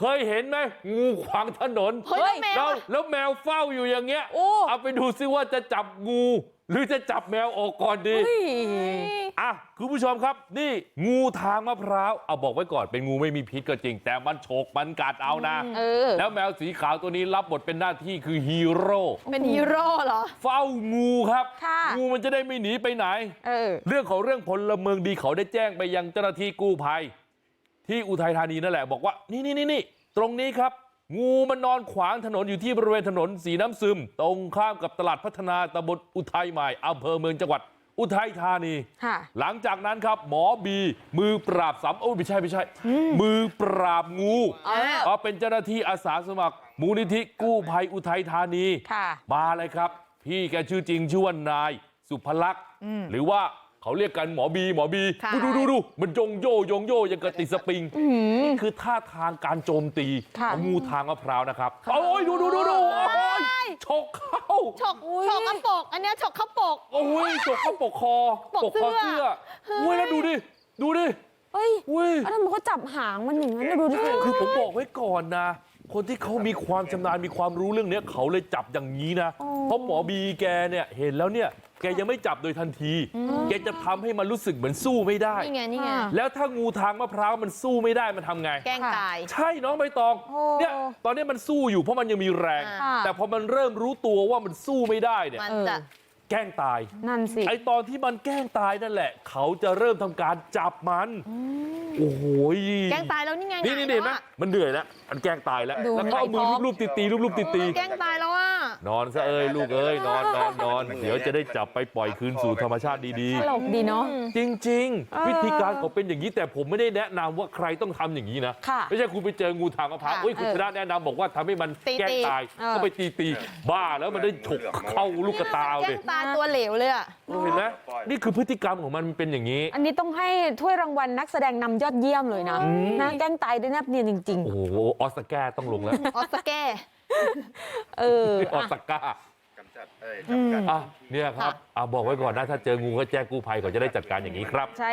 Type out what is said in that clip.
เคยเห็นไหมงูขวางถนนเฮ้ยแล้วแมวแล้วอะแล้วแมวเฝ้าอยู่อย่างเงี้ยโอ้เอาไปดูซิว่าจะจับงูหรือจะจับแมวออกก่อนดีเฮ้ยอะคุณผู้ชมครับนี่งูทางมะพร้าวเอาบอกไว้ก่อนเป็นงูไม่มีพิษก็จริง แต่มันฉกมันกัดเอานะเออแล้วแมวสีขาวตัวนี้รับบทเป็นหน้าที่คือฮีโร่เป็นฮีโร่เหรอเฝ้างูครับค่ะงูมันจะได้ไม่หนีไปไหนเออเรื่องของเรื่องพลเมืองดีเขาได้แจ้งไปยังเจ้าหน้าที่กู้ภัยที่ อุทัยธานีนั่นแหละบอกว่านี่นี่นี่นี่ตรงนี้ครับงูมันนอนขวางถนนอยู่ที่บริเวณถนนสีน้ำซึมตรงข้ามกับตลาดพัฒนาตำบลอุทัยใหม่อำเภอเมืองจังหวัดอุทัยธานีค่ะหลังจากนั้นครับหมอบีมือปราบสัมโอ้ยไม่ใช่ไม่ใช่มือปราบงูเอาแล้วเขาเป็นเจ้าหน้าที่อาสาสมัครมูลนิธิกู้ภัยอุทัยธานีค่ะมาเลยครับพี่แกชื่อจริงชื่อว่านายสุภลักษณ์หรือว่า เขาเรียกกันหมอบีหมอบีค่ะดูดูดูดูมันยงโยยงโยยังกระติดสปริงนี่คือท่าทางการโจมตีค่ะของงูทางมะพร้าวนะครับโอ้ยดูดูดูดูโอ้ยฉกเข้าฉกฉกกระปกอันเนี้ยฉกข้าวปกโอ้ยฉกเข้าปกคอปกคอเสื้เสื้ออโอ้ยแล้วดูดิดูดิเฮ้ยอุ้ยแล้วทำไมเขาจับหางมันอย่างนั้นน่ะดูดิคือผมบอกไว้ก่อนนะคนที่เขามีความชำนาญมีความรู้เรื่องเนี้ยเขาเลยจับอย่างนี้นะเพราะหมอบีแกเนี่ยเห็นแล้วเนี่ย แกยังไม่จับโดยทันทีแกจะทำให้มันรู้สึกเหมือนสู้ไม่ได้นี่ไงนี่ไงแล้วถ้างูทางมะพร้าวมันสู้ไม่ได้มันทำไงแกล้งตายใช่น้องใบตองโอ้เนี่ยตอนนี้มันสู้อยู่เพราะมันยังมีแรงอ่าแต่พอมันเริ่มรู้ตัวว่ามันสู้ไม่ได้เนี่ยมันจะแกล้งตายนั่นสิไอตอนที่มันแกล้งตายนั่นแหละ เขาจะเริ่มทำการจับมันโอ้โหแกล้งตายแล้วนี่ไง นี่นี่หงายเห็นไหมแล้วอะมันเหนื่อยแล้วมันแกล้งตายแล้วดูแล้วก็เอามือไหล่พร้อมรูปๆตีๆรูปๆตีแกล้งตายแล้วอะๆนอนซะเอ้ยลูกเอ้ยนอนนอนนอนเดี๋ยวจะได้จับไปปล่อยคืนสู่ธรรมชาติดีตลกดีเนาะๆจริงเออๆวิธีการเขาเป็นอย่างนี้แต่ผมไม่ได้แนะนำว่าใครต้องทำอย่างนี้นะค่ะไม่ใช่คุณไปเจองูทางมะพร้าวค่ะเฮ้ยคุณเออชนะแนะนำบอกว่าทำให้มันตีแกล้งตีตายเออก็ไปตีตีๆบ้าแล้วมันได้ฉกเข้าลูกกระตาเอาแกล้ดิงตายตัวเหลวเลยอะเห็นไหมนี่คือพฤติกรรมของมันเป็นอย่างนี้ อันนี้ต้องให้ถ้วยรางวัลนักแสดงนำยอดเยี่ยมเลยนะนะแกล้งตายได้แนบเนียนจริงโอ้โหออสการ์ต้องลงแล้ว ออสแกๆเอออออะ สการ์กำจัดเอ้ยจำกัด อะเนี่ยครับอะบอกไว้ก่อนนะ ถ้าเจองูก็แจ้งกู้ภัยเขาจะได้จัดการอย่างนี้ครับใช่